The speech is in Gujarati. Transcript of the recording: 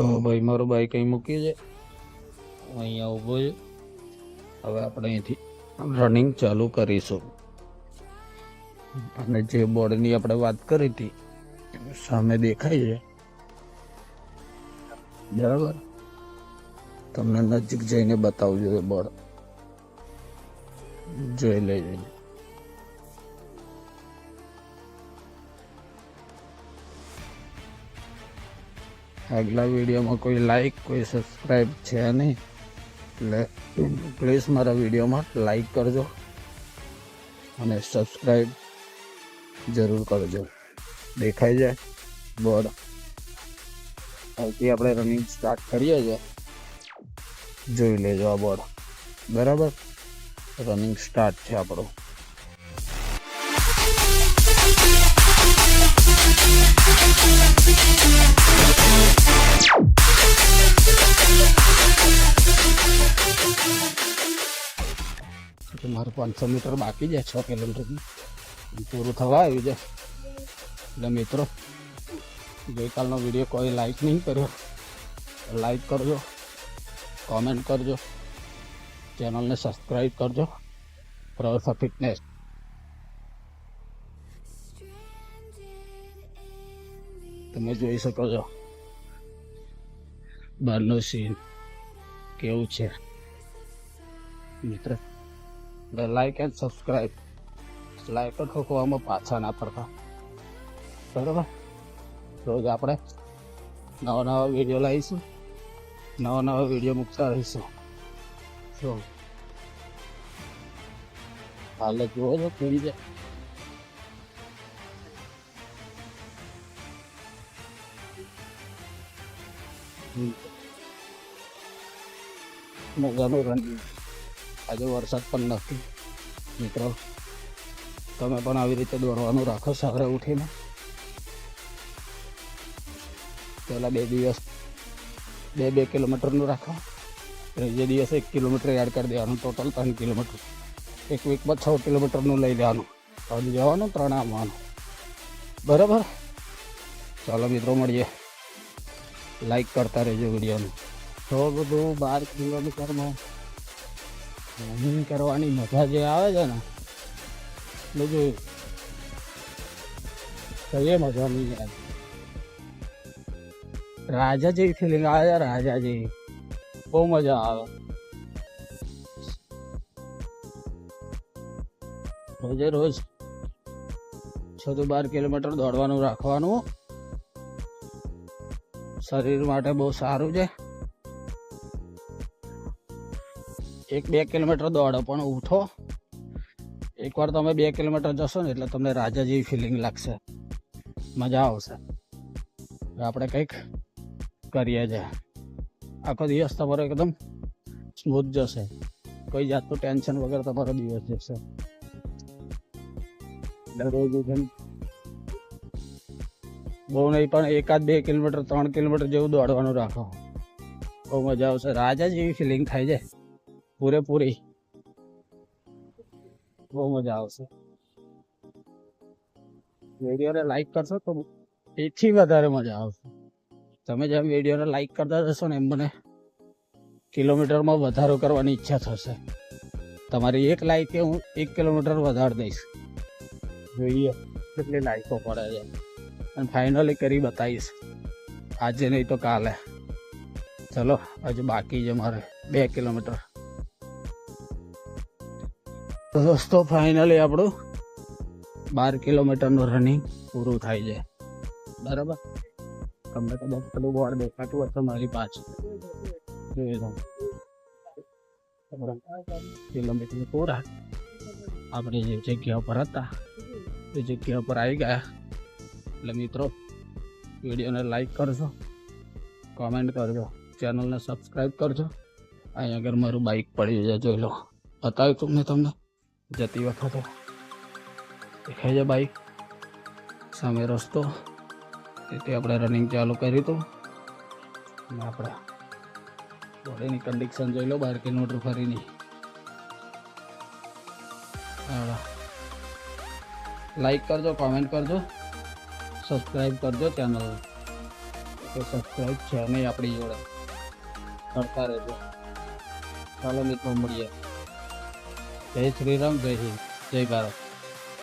તો ભાઈ, મારો બાઈક અહીં મૂકી છે અહીંયા ઊભો છે. હવે આપણે અહીંથી રનિંગ ચાલુ કરીશું. અને જે બોર્ડની આપણે વાત કરી હતી સામે દેખાય છે. બરાબર? તમને નજીક જઈને બતાવજો એ બોર્ડ. જોઈ લેજો. આગલા વિડીયોમાં કોઈ લાઈક કોઈ સબસ્ક્રાઈબ છે નહીં, એટલે પ્લીઝ મારા વિડીયોમાં લાઈક કરજો અને સબસ્ક્રાઈબ જરૂર કરજો. દેખાઈ જાય? બોર્ડ આવતી આપણે રનિંગ સ્ટાર્ટ કરીએ છીએ જોઈ લેજો આ બોર્ડ બરાબર? રનિંગ સ્ટાર્ટ છે આપણું. તો પાંચસો મીટર બાકી છે છ કિલોમીટરથી પૂરું થવા આવ્યું છે. એટલે મિત્રો, ગઈકાલનો વીડિયો કોઈ લાઈક નહીં કર્યો લાઈક કરજો કોમેન્ટ કરજો ચેનલને સબસ્ક્રાઈબ કરજો. પ્રવાસા ફિટનેસ તમે જોઈ શકો છો બહારનું સીન કેવું છે. મિત્ર લાઈક એન્ડ સબસ્ક્રાઈબ લાઈક ઠોકવામાં પાછા ના પડતા. બરાબર? રોજ આપણે નવા નવા વીડિયો લાવીશું. નવા નવા વીડિયો મૂકતા રહીશું. જો. હાલે જુઓ છો કેવી છે? મજાનું રનિંગ આજે વરસાદ પણ નથી. મિત્રો, તમે પણ આવી રીતે દોડવાનું રાખો સવારે ઉઠીને. પહેલાં બે દિવસ, બે બે કિલોમીટરનું રાખો. ત્રીજે દિવસે એક કિલોમીટર એડ કરી દેવાનું, ટોટલ ત્રણ કિલોમીટર. એક વીકમાં છ કિલોમીટરનું લઈ લેવાનું. ત્રણ જવાનું, ત્રણ આવવાનું. બરાબર? ચાલો મિત્રો, મળીએ. લાઈક કરતા રહેજો વિડીયોને. તો બધું બાર કિલોમીટરમાં રનિંગ કરવાની મજા જે આવે છે ને એટલે કઈ મજા નહીં આવે. રાજા જેવી ફિલિંગ આવે છે રાજા જેવી બહુ મજા આવે. રોજે રોજ છ થી બાર કિલોમીટર દોડવાનું રાખવાનું. શરીર માટે બહુ સારું છે. એક બે કિલોમીટર દોડો, પણ ઉઠો. એકવાર તમે બે કિલોમીટર જશો ને, એટલે તમને રાજા જેવી ફિલિંગ લાગશે. મજા આવશે. આપણે કંઈક કરીએ છે. આખો દિવસ તમારો એકદમ સ્મૂથ જશે. કોઈ જાતનું ટેન્શન વગર તમારો દિવસ જશે. દરરોજ ઉઠીને બહુ નહીં, પણ એકાદ બે કિલોમીટર, ત્રણ કિલોમીટર જેવું દોડવાનું રાખો. બહુ મજા આવશે. રાજા જેવી ફિલિંગ થાય છે. પૂરેપૂરી. બહુ મજા આવશે. વિડીયોને લાઈક કરશો તો એથી વધારે મજા આવશે. તમે જેમ વિડીયોને લાઈક કરતા જશો ને એમ મને કિલોમીટરમાં વધારો કરવાની ઈચ્છા થશે. તમારી એક લાઈકે હું એક કિલોમીટર વધારી દઈશ. જોઈએ કેટલી લાઈકો પડે છે. અને ફાઇનલી કરી બતાવીશ. આજે નહીં તો કાલે. ચલો, હજુ બાકી છે મારે બે કિલોમીટર. તો દોસ્તો ફાઇનલી આપણું બાર કિલોમીટરનું રનિંગ પૂરું થાય છે. બરાબર? તમને કદાચ પેલું બોર્ડ દેખાતું હશે મારી પાછળ. કિલોમીટર પૂરા. આપણે જે જગ્યા પર હતા, એ જગ્યા પર આવી ગયા. એટલે મિત્રો, વિડીયોને લાઈક કરજો. કોમેન્ટ કરજો. ચેનલને સબસ્ક્રાઈબ કરજો. અહીં આગળ મારું બાઇક પડ્યું છે, જોઈ લો. બતાવ્યું તું મેં તમને. જતી વખતે. દેખાય છે બાઈક. સામે રસ્તો. તેથી આપણે રનિંગ ચાલુ કર્યું હતું. અને આપણે બોડીની કન્ડિશન જોઈ લો, બાર કિલોમીટર ફરીની. લાઈક કરજો કોમેન્ટ કરજો. સબસ્ક્રાઈબ કરજો ચેનલ સબસ્ક્રાઈબ છે નહીં આપણી જોડે. કરતા રહેજો. ચાલો મિત્રો, મળીએ. જય શ્રી રામ જય હિન્દ જય ભારત